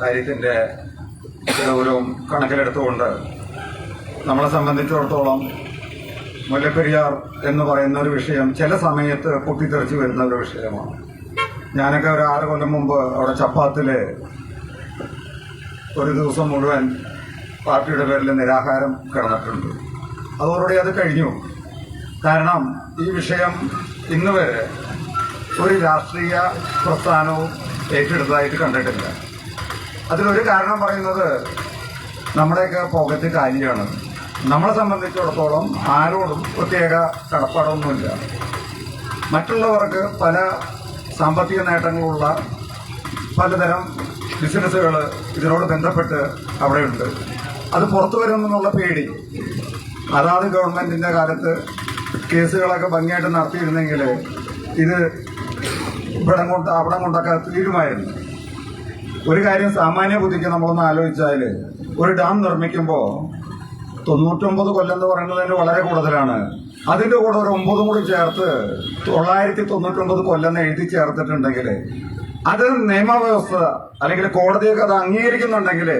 കാര്യത്തിന്റെ ഗൗരവം കണക്കിലെടുത്തുകൊണ്ട് നമ്മളെ സംബന്ധിച്ചിടത്തോളം മുല്ലപ്പെരിയാർ എന്ന് പറയുന്ന ഒരു വിഷയം ചില സമയത്ത് പൊട്ടിത്തെറിച്ച് വരുന്ന ഒരു വിഷയമാണ്. ഞാനൊക്കെ ഒരു ആറ് കൊല്ലം മുമ്പ് അവിടെ ചപ്പാത്തിൽ ഒരു ദിവസം മുഴുവൻ പാർട്ടിയുടെ പേരിൽ നിരാഹാരം കിടന്നിട്ടുണ്ട്. അതോടുകൂടി അത് കഴിഞ്ഞു. കാരണം ഈ വിഷയം ഇന്ന് വരെ ഒരു രാഷ്ട്രീയ പ്രസ്ഥാനവും ഏറ്റെടുത്തതായിട്ട് കണ്ടിട്ടില്ല. അതിലൊരു കാരണം പറയുന്നത് നമ്മുടെയൊക്കെ പോക്കറ്റ് കാര്യമാണ്. നമ്മളെ സംബന്ധിച്ചിടത്തോളം ആരോടും പ്രത്യേക കടപ്പാടൊന്നുമില്ല. മറ്റുള്ളവർക്ക് പല സാമ്പത്തിക നേട്ടങ്ങളുള്ള പലതരം ബിസിനസ്സുകൾ ഇതിനോട് ബന്ധപ്പെട്ട് അവിടെയുണ്ട്. അത് പുറത്തു വരുമെന്നുള്ള പേടി. അതാത് ഗവൺമെന്റിന്റെ കാലത്ത് കേസുകളൊക്കെ ഭംഗിയായിട്ട് നടത്തിയിരുന്നെങ്കിൽ ഇത് ഇവിടെ കൊണ്ട് അവിടെ കൊണ്ടൊക്കെ തീരുമായിരുന്നു. ഒരു കാര്യം സാമാന്യ ബുദ്ധിക്ക് നമ്മളൊന്ന് ആലോചിച്ചാൽ ഒരു ഡാം നിർമ്മിക്കുമ്പോൾ തൊണ്ണൂറ്റൊമ്പത് കൊല്ലം എന്ന് പറയുന്നതിന് വളരെ കൂടുതലാണ്. അതിന്റെ കൂടെ ഒരു ഒമ്പതും കൂടി ചേർത്ത് തൊള്ളായിരത്തി തൊണ്ണൂറ്റൊമ്പത് കൊല്ലം എഴുതി ചേർത്തിട്ടുണ്ടെങ്കിൽ അത് നിയമവ്യവസ്ഥ അല്ലെങ്കിൽ കോടതിയൊക്കെ അത് അംഗീകരിക്കുന്നുണ്ടെങ്കിൽ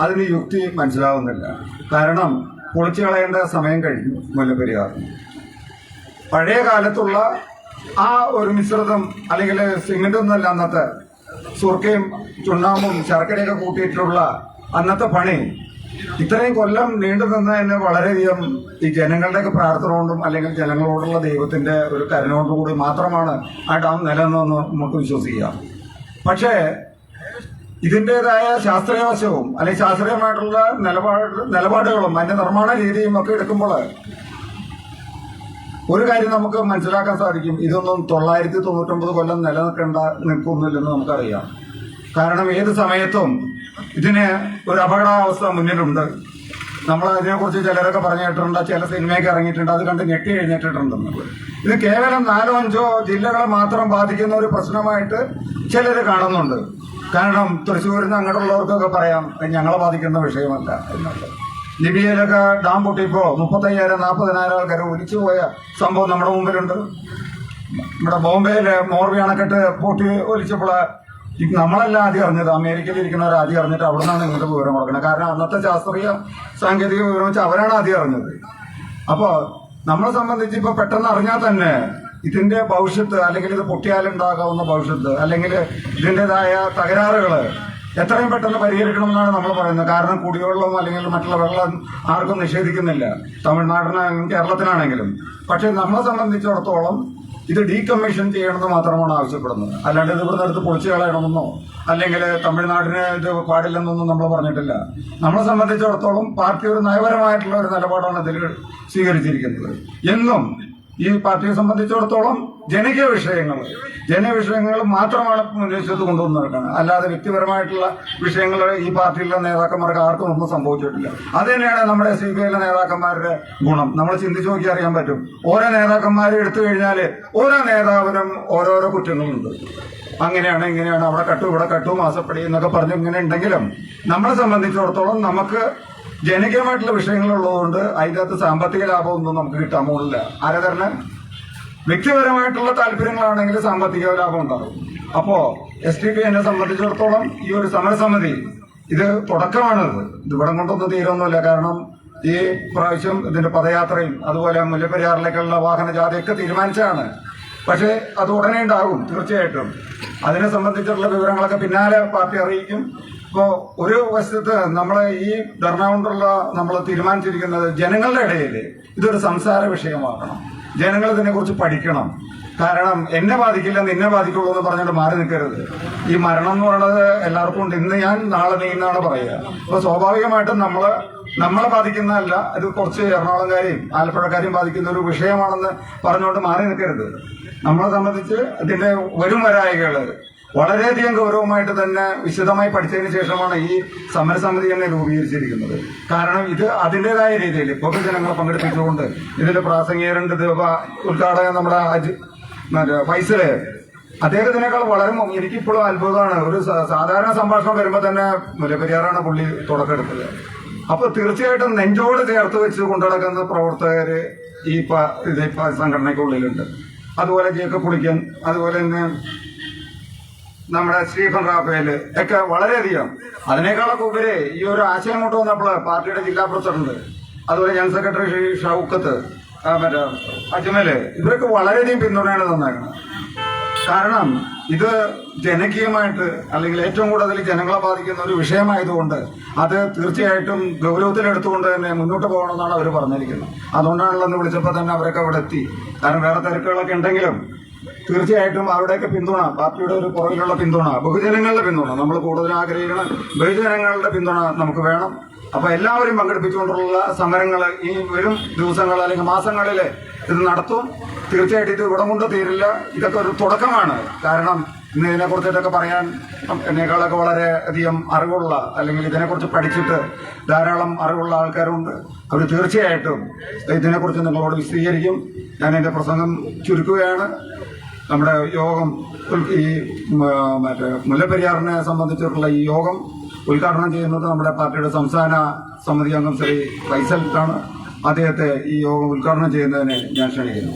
അതിന് യുക്തി മനസ്സിലാവുന്നില്ല. കാരണം പൊളിച്ചു കളയേണ്ട സമയം കഴിഞ്ഞു മുല്ലപ്പെരിയാർ പഴയ കാലത്തുള്ള ആ ഒരു മിശ്രിതം അല്ലെങ്കിൽ സിമെന്റ് ഒന്നല്ല അന്നത്തെ സുർക്കയും ചുണ്ണാമ്പും ശർക്കരയൊക്കെ കൂട്ടിയിട്ടുള്ള അന്നത്തെ പണി. ഇത്രയും കൊല്ലം നീണ്ടു നിന്ന് തന്നെ വളരെയധികം ഈ ജനങ്ങളുടെയൊക്കെ പ്രാർത്ഥന കൊണ്ടും അല്ലെങ്കിൽ ജനങ്ങളോടുള്ള ദൈവത്തിന്റെ ഒരു കരുണോടും കൂടി മാത്രമാണ് ആ ഡാം നിലനിന്നെന്ന് നമുക്ക് വിശ്വസിക്കാം. പക്ഷേ ഇതിന്റെതായ ശാസ്ത്രീയവശവും അല്ലെങ്കിൽ ശാസ്ത്രീയമായിട്ടുള്ള നിലപാട് നിലപാടുകളും അതിന്റെ നിർമ്മാണ രീതിയും ഒക്കെ എടുക്കുമ്പോൾ ഒരു കാര്യം നമുക്ക് മനസ്സിലാക്കാൻ സാധിക്കും. ഇതൊന്നും തൊള്ളായിരത്തി തൊണ്ണൂറ്റൊമ്പത് കൊല്ലം നിലനിൽക്കേണ്ട നിൽക്കുന്നില്ലെന്ന് നമുക്കറിയാം. കാരണം ഏത് സമയത്തും ഇതിന് ഒരു അപകടാവസ്ഥ മുന്നിലുണ്ട്. നമ്മൾ അതിനെക്കുറിച്ച് ചിലരൊക്കെ പറഞ്ഞു കേട്ടിട്ടുണ്ട് ചില സിനിമയൊക്കെ ഇറങ്ങിയിട്ടുണ്ട് അത് കണ്ട് ഞെട്ടി എഴുന്നേറ്റിട്ടുണ്ടെന്ന് ഇത് കേവലം നാലോ അഞ്ചോ ജില്ലകളെ മാത്രം ബാധിക്കുന്ന ഒരു പ്രശ്നമായിട്ട് ചിലർ കാണുന്നുണ്ട്. കാരണം തൃശ്ശൂരിൽ നിന്ന് അങ്ങോട്ടുള്ളവർക്കൊക്കെ പറയാം "ഇത് ഞങ്ങളെ ബാധിക്കുന്ന വിഷയമല്ല എന്നുള്ളത്. ലിബിയയിലൊക്കെ ഡാം പൊട്ടിയപ്പോൾ മുപ്പത്തയ്യായിരം നാൽപ്പതിനായിരം ആൾക്കാർ ഒലിച്ചു പോയ സംഭവം നമ്മുടെ മുമ്പിലുണ്ട്. നമ്മുടെ ബോംബെയിലെ മോർബി അണക്കെട്ട് പൊട്ടി ഒലിച്ചപ്പോൾ നമ്മളല്ല ആദ്യം അറിഞ്ഞത്. അമേരിക്കയിൽ ഇരിക്കുന്നവർ ആദ്യം അറിഞ്ഞിട്ട് അവിടെ നിന്നാണ് ഇങ്ങനത്തെ വിവരം കൊടുക്കുന്നത്. കാരണം അന്നത്തെ ശാസ്ത്രീയ സാങ്കേതിക വിവരം വെച്ചാൽ അവരാണ് ആദ്യം അറിഞ്ഞത്. അപ്പോ നമ്മളെ സംബന്ധിച്ച് ഇപ്പൊ പെട്ടെന്ന് അറിഞ്ഞാൽ തന്നെ ഇതിന്റെ ഭവിഷ്യത്ത് അല്ലെങ്കിൽ ഇത് പൊട്ടിയാലുണ്ടാകാവുന്ന ഭവിഷ്യത്ത് അല്ലെങ്കിൽ ഇതിന്റെതായ തകരാറുകൾ എത്രയും പെട്ടെന്ന് പരിഹരിക്കണമെന്നാണ് നമ്മൾ പറയുന്നത്. കാരണം കുടിവെള്ളം അല്ലെങ്കിൽ മറ്റുള്ള വെള്ളം ആർക്കും നിഷേധിക്കുന്നില്ല. തമിഴ്നാടിനാണെങ്കിലും കേരളത്തിനാണെങ്കിലും. പക്ഷെ നമ്മളെ സംബന്ധിച്ചിടത്തോളം ഇത് ഡീകമ്മീഷൻ ചെയ്യണമെന്ന് മാത്രമാണ് ആവശ്യപ്പെടുന്നത്. അല്ലാണ്ട് ഇത് ഇവിടുന്ന് എടുത്ത് പൊളിച്ചു കളയണമെന്നോ അല്ലെങ്കിൽ തമിഴ്നാടിന് ഇത് പാടില്ലെന്നൊന്നും നമ്മൾ പറഞ്ഞിട്ടില്ല. നമ്മളെ സംബന്ധിച്ചിടത്തോളം പാർട്ടി ഒരു നയപരമായിട്ടുള്ള ഒരു നിലപാടാണ് ഇതിൽ സ്വീകരിച്ചിരിക്കുന്നത്. എന്നും ഈ പാർട്ടിയെ സംബന്ധിച്ചിടത്തോളം ജനകീയ വിഷയങ്ങൾ ജനകീയ വിഷയങ്ങൾ മാത്രമാണ് മുന്നേറ്റത്ത് കൊണ്ടുവന്ന് നടക്കുന്നത്. അല്ലാതെ വ്യക്തിപരമായിട്ടുള്ള വിഷയങ്ങൾ ഈ പാർട്ടിയിലെ നേതാക്കന്മാർക്ക് ആർക്കും ഒന്നും സംഭവിച്ചിട്ടില്ല. അത് തന്നെയാണ് നമ്മുടെ സി പി ഐയിലെ നേതാക്കന്മാരുടെ ഗുണം. നമ്മൾ ചിന്തിച്ചു നോക്കി അറിയാൻ പറ്റും. ഓരോ നേതാക്കന്മാരെ എടുത്തു കഴിഞ്ഞാൽ ഓരോ നേതാവിനും ഓരോരോ കുറ്റങ്ങളുണ്ട്. അങ്ങനെയാണ് ഇങ്ങനെയാണ് അവിടെ കട്ടു ഇവിടെ കട്ടു മാസപ്പടി എന്നൊക്കെ പറഞ്ഞ് ഇങ്ങനെ ഉണ്ടെങ്കിലും നമ്മളെ സംബന്ധിച്ചിടത്തോളം നമുക്ക് ജനകീയമായിട്ടുള്ള വിഷയങ്ങളുള്ളതുകൊണ്ട് അതിന്റെ അകത്ത് സാമ്പത്തിക ലാഭമൊന്നും നമുക്ക് കിട്ടാൻ പോകുന്നില്ല. ആരാ തന്നെ വ്യക്തിപരമായിട്ടുള്ള താല്പര്യങ്ങളാണെങ്കിൽ സാമ്പത്തിക ലാഭം ഉണ്ടാകും. അപ്പോ എസ് ടി പി എന്നെ സംബന്ധിച്ചിടത്തോളം ഈ ഒരു സമരസമിതി ഇത് തുടക്കമാണിത് ഇത് ഇവിടെ കൊണ്ടൊന്നും തീരൊന്നുമില്ല. കാരണം ഈ പ്രാവശ്യം ഇതിന്റെ പദയാത്രയും അതുപോലെ മുല്ലപ്പെരിയാറിലേക്കുള്ള വാഹന ജാഥയൊക്കെ തീരുമാനിച്ചതാണ്. പക്ഷേ അത് ഉടനെ ഉണ്ടാകും തീർച്ചയായിട്ടും. അതിനെ സംബന്ധിച്ചിട്ടുള്ള വിവരങ്ങളൊക്കെ പിന്നാലെ പാർട്ടി അറിയിക്കും. ഇപ്പോ ഒരു വശത്ത് നമ്മളെ ഈ ധർണ കൊണ്ടുള്ള നമ്മൾ തീരുമാനിച്ചിരിക്കുന്നത് ജനങ്ങളുടെ ഇടയിൽ ഇതൊരു സംസാര വിഷയമാക്കണം ജനങ്ങൾ ഇതിനെക്കുറിച്ച് പഠിക്കണം. കാരണം എന്നെ ബാധിക്കില്ല നിന്നെ ബാധിക്കുള്ളൂ എന്ന് പറഞ്ഞിട്ട് മാറി നിൽക്കരുത്. ഈ മരണം എന്ന് പറയുന്നത് എല്ലാവർക്കും ഉണ്ട്. ഇന്ന് ഞാൻ നാളെ നീന്നാണ് പറയുക. അപ്പൊ സ്വാഭാവികമായിട്ടും നമ്മൾ നമ്മളെ ബാധിക്കുന്നതല്ല ഇത് കുറച്ച് എറണാകുളംകാരെയും ആലപ്പുഴക്കാരെയും ബാധിക്കുന്ന ഒരു വിഷയമാണെന്ന് പറഞ്ഞുകൊണ്ട് മാറി നിൽക്കരുത്. നമ്മളെ സംബന്ധിച്ച് ഇതിന്റെ വരും വരായികൾ വളരെയധികം ഗൗരവമായിട്ട് തന്നെ വിശദമായി പഠിച്ചതിന് ശേഷമാണ് ഈ സമരസമിതി തന്നെ രൂപീകരിച്ചിരിക്കുന്നത്. കാരണം ഇത് അതിന്റെതായ രീതിയിൽ പൊതുജനങ്ങളെ പങ്കെടുപ്പിച്ചുകൊണ്ട് ഇതിന്റെ പ്രാസംഗികരുണ്ട് ഉദ്ഘാടകൻ നമ്മുടെ അജ് ഫൈസൽ. അദ്ദേഹത്തിനേക്കാൾ വളരെ എനിക്കിപ്പോഴും അത്ഭുതമാണ്. ഒരു സാധാരണ സംഭാഷണം വരുമ്പോൾ തന്നെ മുല്ലപ്പെരിയാറാണ് പുള്ളി തുടക്കെടുത്തത് അപ്പൊ തീർച്ചയായിട്ടും നെഞ്ചോട് ചേർത്ത് വെച്ച് കൊണ്ടുനടക്കുന്ന പ്രവർത്തകര് ഈ സംഘടനയ്ക്കുള്ളിലുണ്ട്. അതുപോലെ ജേക്കബ് പുളിക്കൻ അതുപോലെ തന്നെ നമ്മുടെ സ്റ്റീഫൻ റാഫേൽ ഒക്കെ വളരെയധികം. അതിനേക്കാളൊക്കെ ഉപരി ഈ ഒരു ആശയം കൊണ്ട് വന്നപ്പോൾ പാർട്ടിയുടെ ജില്ലാ പ്രസിഡന്റ് അതുപോലെ ജനറൽ സെക്രട്ടറി ശ്രീ ഷൗക്കത്ത് മറ്റേ അജ്മൽ ഇവരൊക്കെ വളരെയധികം പിന്തുണയാണ് തന്നേക്കുന്നത്. കാരണം ഇത് ജനകീയമായിട്ട് അല്ലെങ്കിൽ ഏറ്റവും കൂടുതൽ ജനങ്ങളെ ബാധിക്കുന്ന ഒരു വിഷയമായതുകൊണ്ട് അത് തീർച്ചയായിട്ടും ഗൗരവത്തിലെടുത്തുകൊണ്ട് തന്നെ മുന്നോട്ട് പോകണമെന്നാണ് അവർ പറഞ്ഞിരിക്കുന്നത്. അതുകൊണ്ടാണല്ലോ എന്ന് വിളിച്ചപ്പോൾ തന്നെ അവരൊക്കെ അവിടെ എത്തി. കാരണം വേറെ തിരക്കുകളൊക്കെ ഉണ്ടെങ്കിലും തീർച്ചയായിട്ടും അവരുടെയൊക്കെ പിന്തുണ പാർട്ടിയുടെ ഒരു പുറകിലുള്ള പിന്തുണ ബഹുജനങ്ങളുടെ പിന്തുണ നമ്മൾ കൂടുതൽ ആഗ്രഹിക്കണം ബഹുജനങ്ങളുടെ പിന്തുണ നമുക്ക് വേണം. അപ്പൊ എല്ലാവരും പങ്കെടുപ്പിച്ചുകൊണ്ടുള്ള സമരങ്ങൾ ഈ വരും ദിവസങ്ങൾ അല്ലെങ്കിൽ മാസങ്ങളിൽ ഇത് നടത്തും. തീർച്ചയായിട്ടും ഇത് ഇവിടെ കൊണ്ട് തീരില്ല. ഇതൊക്കെ ഒരു തുടക്കമാണ്. കാരണം ഇന്ന് ഇതിനെക്കുറിച്ചിട്ടൊക്കെ പറയാൻ എന്നേക്കാളൊക്കെ വളരെ അധികം അറിവുള്ള അല്ലെങ്കിൽ ഇതിനെക്കുറിച്ച് പഠിച്ചിട്ട് ധാരാളം അറിവുള്ള ആൾക്കാരുണ്ട്. അവർ തീർച്ചയായിട്ടും ഇതിനെക്കുറിച്ച് നിങ്ങളോട് വിശദീകരിക്കും. ഞാൻ എന്റെ പ്രസംഗം ചുരുക്കുകയാണ്. നമ്മുടെ യോഗം ഈ മറ്റേ മുല്ലപ്പെരിയാറിനെ സംബന്ധിച്ചിട്ടുള്ള ഈ യോഗം ഉദ്ഘാടനം ചെയ്യുന്നത് നമ്മുടെ പാർട്ടിയുടെ സംസ്ഥാന സമിതി അംഗം ശ്രീ ഫൈസൽ ആണ് അദ്ദേഹത്തെ ഈ യോഗം ഉദ്ഘാടനം ചെയ്യുന്നതിന് ഞാൻ ക്ഷണിക്കുന്നു.